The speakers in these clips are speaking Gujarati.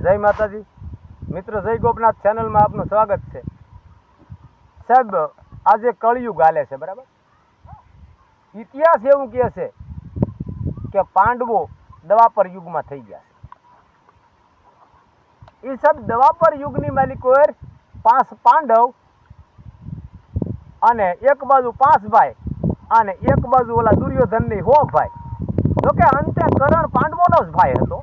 જય માતાજી. મિત્ર, જય ગોપનાથ ચેનલમાં આપનું સ્વાગત છે. સાહેબ, આજે કળિયુગ હાલે છે, બરાબર? ઇતિહાસ એવું કહે છે કે પાંડવો દવાપર યુગમાં થઈ ગયા છે. એ સાહેબ, દવાપર યુગની માલિકો પાંચ પાંડવ અને એક બાજુ પાંચ ભાઈ અને એક બાજુ ઓલા દુર્યોધનની હો ભાઈ. જોકે અંતે કરણ પાંડવોનો જ ભાઈ હતો.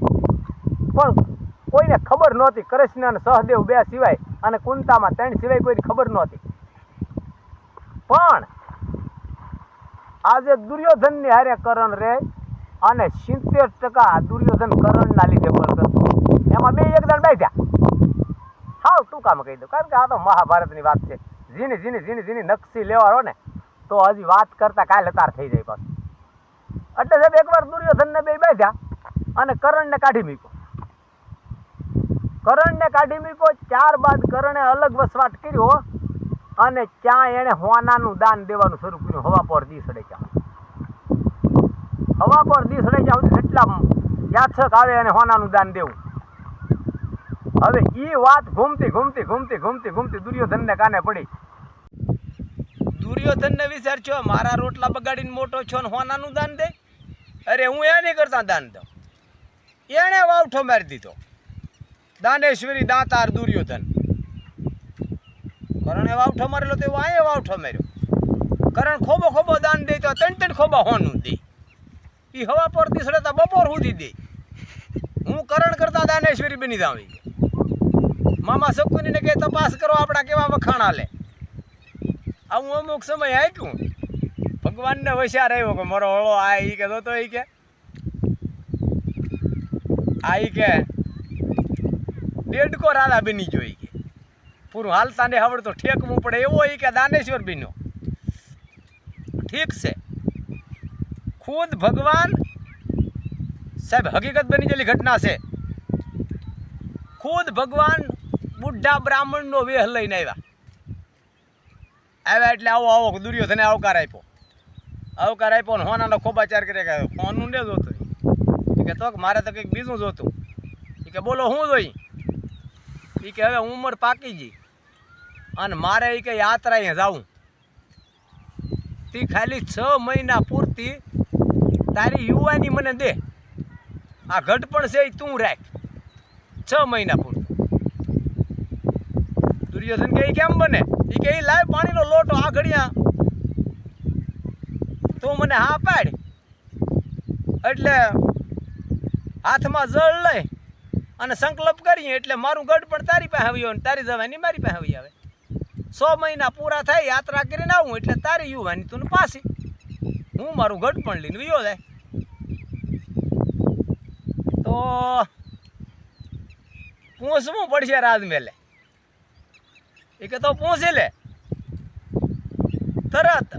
પણ કોઈને ખબર નહોતી. કૃષ્ણ અને સહદેવ બે સિવાય અને કુંતામાં ત્રણ સિવાય કોઈને ખબર નહોતી. પણ આજે દુર્યોધનની હારે કરણ રે અને સિત્તેર ટકા દુર્યોધન કરણના લીધે પણ કરતો. એમાં બે એક જણ બેઠ્યા હાવ ટૂંકામાં કહી દઉં. કારણ કે આ તો મહાભારતની વાત છે. ઝીણી ઝીણી ઝીણી ઝીણી નકશી લેવાડો ને, તો હજી વાત કરતા કાલ હતાર થઈ જાય પાછું. એટલે સાહેબ એકવાર દુર્યોધનને બે બેઠ્યા અને કરણને કાઢી મૂક્યો. કરણને કાઢી મૂક્યો, ત્યારબાદ કરણે અલગ વસવાટ કર્યો અને ત્યાં એણે હોનાનું દાન દેવાનું શરૂ કર્યું. હવા પર દી સડે ત્યાં હવા પર દી સડે ત્યાં એટલા યાચક આવે અને હોનાનું દાન દેવું. હવે એ વાત ઘૂમતી ઘૂમતી ઘૂમતી ઘૂમતી ઘૂમતી દુર્યોધનને કાને પડી? દુર્યોધનને વિચાર છો મારા રોટલા બગાડીને મોટો છો ને હોનાનું દાન દે? અરે હું એ નહીં કરતા દાન દઉં. એણે વાવઠો મારી દીધો. દાનેશ્વરી દાતાર દુર્યોધન કરણે વાવઠો મારેલો તો એવા વાવઠો માર્યો. કરણ ખોબો ખોબો દાન દે તો ત્રણ ત્રણ ખોબા હોનું દે. એ હવા પર દીસડે બપોર સુધી દે. હું કરણ કરતા દાનેશ્વરી બની દાવી મામા શકુનીને કે તપાસ કરો આપણા કેવા વખાણ હાલે આવું અમુક સમય આપ્યું ભગવાનને હોશિયાર આવ્યો કે, મારો હળો આ એ કે, તો એ કે. આ કે દેડકો રાધા બની જોઈ કે. પૂરું હાલતા ને આવડતો ઠેકવું પડે. એવો એ કે દાનેશ્વર બન્યો. ઠીક છે. ખુદ ભગવાન સાહેબ હકીકત બની ગયેલી ઘટના છે. ખુદ ભગવાન બુઢા બ્રાહ્મણનો વેહ લઈને આવ્યા. આવ્યા એટલે આવો આવો, દુર્યોધને આવકાર આપ્યો. આવકાર આપ્યો ને હોનાનો ખોબાચાર કરી કે ફોનનું ને જોતું કે તો મારે તો કંઈક બીજું જોતું. કે બોલો, હું જોઈ? એ કે હવે ઉંમર પાકી ગઈ. અને મારે એ કે યાત્રાએ જાવું. તી ખાલી છ મહિના પૂરતી તારી યુવાની મને દે. આ ઘટપણ છે એ તું રાખ. છ મહિના પૂરતી. દુર્યોધન કે એ કેમ બને? એ કે એ લાય પાણીનો લોટો આ ઘડિયા તું મને હા પાડ. એટલે હાથમાં જળ લઈ. અને સંકલ્પ કરીએ એટલે મારું ગઢ પણ તારી પાસે આવ્યો અને તારી જવાની મારી પાસે આવી આવે. સો મહિના પૂરા થાય, યાત્રા કરીને આવું એટલે તારી યુવાની તું પાછી. હું મારું ગઢ પણ લઈને વિયો જાય. તો પૂછવું પડશે રાજમેલે એ કે તો પૂછી લે. તરત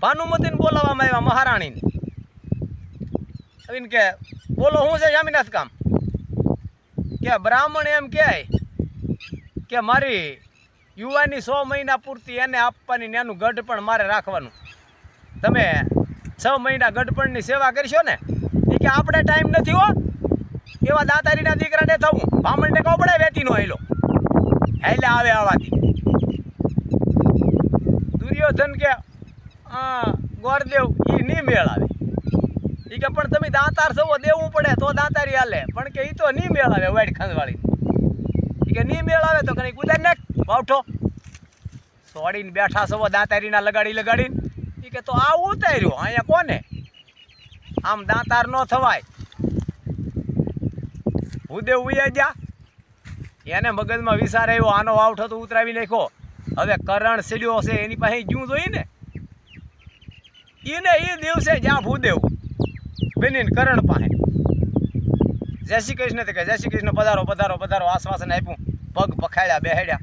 ભાનુમતીને બોલાવવામાં આવ્યા મહારાણીને. કે, બોલો, હું છે જામીનાથ કામ? કે બ્રાહ્મણ એમ કહે કે મારી યુવાની સો મહિના પૂરતી એને આપવાની ને એનું ગઢપણ મારે રાખવાનું. તમે છ મહિના ગઢપણની સેવા કરશો ને, એ કે આપણે ટાઈમ નથી હો. એવા દાતારીના દીકરાને થવું બ્રાહ્મણને કહો પડે વેતીનો હેલો હેલે આવે આવાથી. દુર્યોધન કે ગોરદેવ એ નહીં મેળ આવે એ કે પણ તમે દાંતાર સવો દેવું પડે, તો દાંતારી હાલે. પણ કે એ તો નહીં મેળ આવે વાઈટ ખાંદવાળી કે નહીં મેળ આવે તો કઈ કુદાર નાખ બાવઠો સોડીને બેઠા સવો દાંતારીના લગાડી લગાડીને. એ કે તો આ ઉતાર્યો, અહીંયા કોને? આમ દાંતાર ન થવાય. ભૂદેવ ઉયા જા એને મગજમાં વિચાર આવ્યો, આનો વાવઠો તો ઉતરાવી નાખ્યો. હવે કરણ સીલ્યો છે, એની પાસે જ્યું જોઈ ને એને એ દિવસે જ્યાં ભૂદેવ બેનીને કરણ પાસે. જય શ્રી કૃષ્ણ કે જય શ્રી કૃષ્ણ, પધારો પધારો પધારો. આશ્વાસન આપ્યું. પગ પખાડ્યા બેહાડ્યા.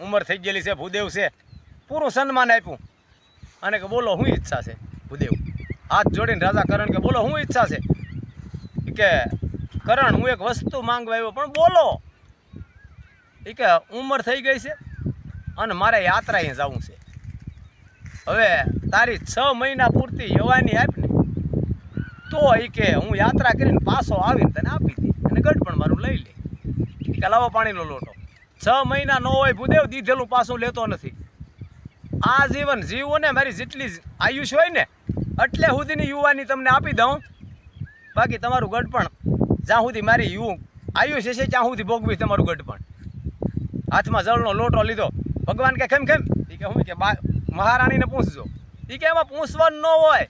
ઉંમર થઈ ગયેલી છે, ભૂદેવ છે. પૂરું સન્માન આપ્યું. અને કે બોલો શું ઈચ્છા છે, ભૂદેવ. હાથ જોડીને રાજા કરણ કે, બોલો શું ઈચ્છા છે. કે, કરણ, હું એક વસ્તુ માંગવા આવ્યો, પણ બોલો. એ કે, ઉંમર થઈ ગઈ છે અને મારે યાત્રાએ જવું છે. હવે તારી છ મહિના પૂરતી યવાની આપ ને તો એ કે હું યાત્રા કરીને પાછો આવીને તને આપી દઈ અને ગઢ પણ મારું લઈ લે. કે લાવો પાણીનો લોટો. છ મહિના ન હોય ભૂદેવ, દીધેલું પાછું લેતો નથી. આ જીવન જીવો ને મારી જેટલી આયુષ હોય ને, એટલે સુધીની યુવાની તમને આપી દઉં. બાકી તમારું ગઢપણ, જ્યાં સુધી મારી યુ આયુષ હશે, ત્યાં સુધી ભોગવીશ તમારું ગઢપણ. હાથમાં જળનો લોટો લીધો. ભગવાન કે કેમ કેમ એ કે હું કે મહારાણીને પૂછજો. એ કે એમાં પૂછવાનું ન હોય.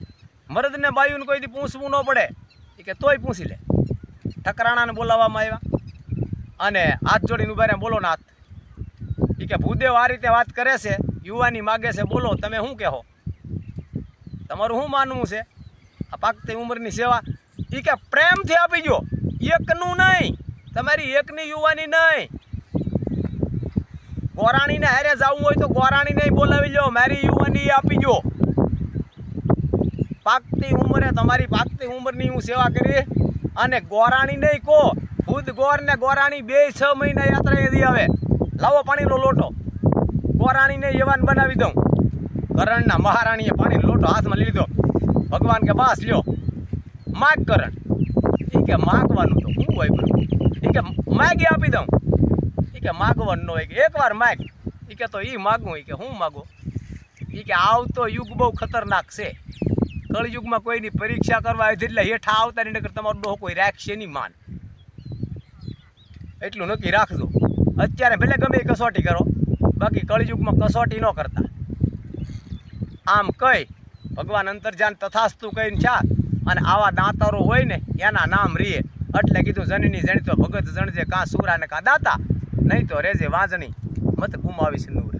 મરદને બાયુને કોઈથી પૂછવું ન પડે. એ કે તોય પૂછી લે. ઠકરાણાને બોલાવવામાં આવ્યા. અને હાથ જોડીને ઊભા રહ્યા. બોલો નાથ. એ કે ભૂદેવ આ રીતે વાત કરે છે. યુવાની માગે છે. બોલો, તમે શું કહો તમારું શું માનવું છે? આ પાકતી ઉંમરની સેવા. એ કે પ્રેમથી આપી જો એકનું નહીં. તમારી એકની યુવાની નહીં. ગોરાણીને હારે જવું હોય તો ગોરાણીને બોલાવી લો મારી યુવાની આપી જો પાકતી ઉંમરે, તમારી પાકતી ઉંમરની હું સેવા કરી. અને ગોરાણી નહીં કહો ખુદ ગોર ને ગોરાણી બે છ મહિના યાત્રા એથી આવે. લાવો પાણીનો લોટો. ગોરાણીને યવાન બનાવી દઉં. કરણના મહારાણીએ પાણીનો લોટો હાથમાં લીધો. ભગવાન કે બાસ લ્યો. માગ કરણ. એ કે માગવાનું તો શું હોય પણ. એ કે માગી આપી દઉં. એ કે માગવાનું ન હોય કે એકવાર માગ. એ કે તો એ માગું એ કે હું માગું? એ કે આવતો યુગ બહુ ખતરનાક છે. કળયુગમાં કોઈની પરીક્ષા કરવા આવી એટલે હેઠા આવતા નહીં, નકર તમારો ડોહો કોઈ રાખશે નહીં માન. એટલું નક્કી રાખજો. અત્યારે ભલે ગમે એ કસોટી કરો, બાકી કળયુગમાં કસોટી ન કરતા. આમ કહી ભગવાન અંતરજાન તથાસ્તુ કહીને છા, અને આવા દાતારો હોય ને, એના નામ રીએ. એટલે કીધું, જનની જણતો ભગત જણજે કાં સુરા ને કાં દાતા, નહીં તો રેજે વાંજણી મત ગુમાવી સિંદૂર